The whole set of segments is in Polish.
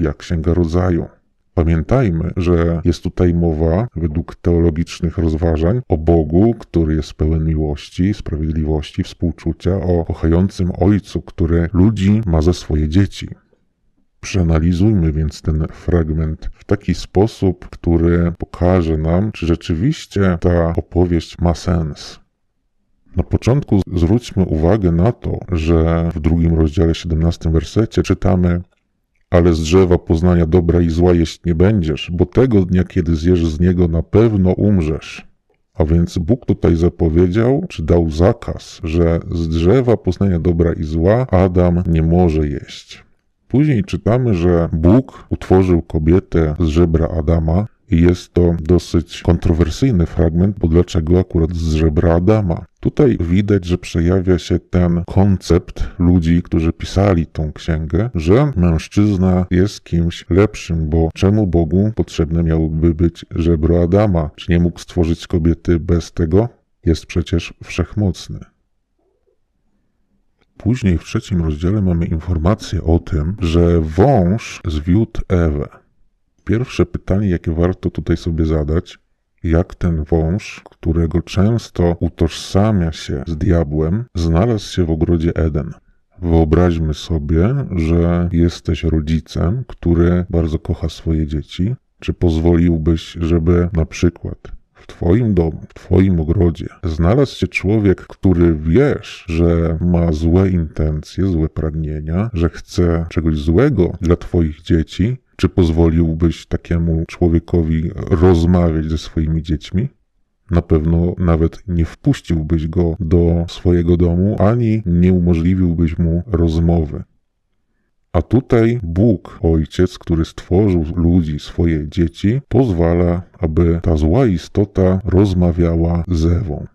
Biblia, Księga Rodzaju. Pamiętajmy, że jest tutaj mowa, według teologicznych rozważań, o Bogu, który jest pełen miłości, sprawiedliwości, współczucia, o kochającym Ojcu, który ludzi ma za swoje dzieci. Przeanalizujmy więc ten fragment w taki sposób, który pokaże nam, czy rzeczywiście ta opowieść ma sens. Na początku zwróćmy uwagę na to, że w drugim rozdziale, 17 wersecie czytamy: Ale z drzewa poznania dobra i zła jeść nie będziesz, bo tego dnia, kiedy zjesz z niego, na pewno umrzesz. A więc Bóg tutaj zapowiedział, czy dał zakaz, że z drzewa poznania dobra i zła Adam nie może jeść. Później czytamy, że Bóg utworzył kobietę z żebra Adama i jest to dosyć kontrowersyjny fragment, bo dlaczego akurat z żebra Adama? Tutaj widać, że przejawia się ten koncept ludzi, którzy pisali tą księgę, że mężczyzna jest kimś lepszym, bo czemu Bogu potrzebne miałoby być żebro Adama? Czy nie mógł stworzyć kobiety bez tego? Jest przecież wszechmocny. Później w trzecim rozdziale mamy informację o tym, że wąż zwiódł Ewę. Pierwsze pytanie, jakie warto tutaj sobie zadać, jak ten wąż, którego często utożsamia się z diabłem, znalazł się w ogrodzie Eden. Wyobraźmy sobie, że jesteś rodzicem, który bardzo kocha swoje dzieci. Czy pozwoliłbyś, żeby na przykład w Twoim domu, w Twoim ogrodzie znalazł się człowiek, który wiesz, że ma złe intencje, złe pragnienia, że chce czegoś złego dla Twoich dzieci, czy pozwoliłbyś takiemu człowiekowi rozmawiać ze swoimi dziećmi? Na pewno nawet nie wpuściłbyś go do swojego domu, ani nie umożliwiłbyś mu rozmowy. A tutaj Bóg, Ojciec, który stworzył ludzi, swoje dzieci, pozwala, aby ta zła istota rozmawiała z Ewą.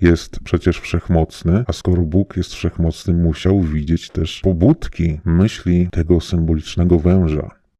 Jest przecież wszechmocny, a skoro Bóg jest wszechmocny, musiał widzieć też pobudki myśli tego symbolicznego węża.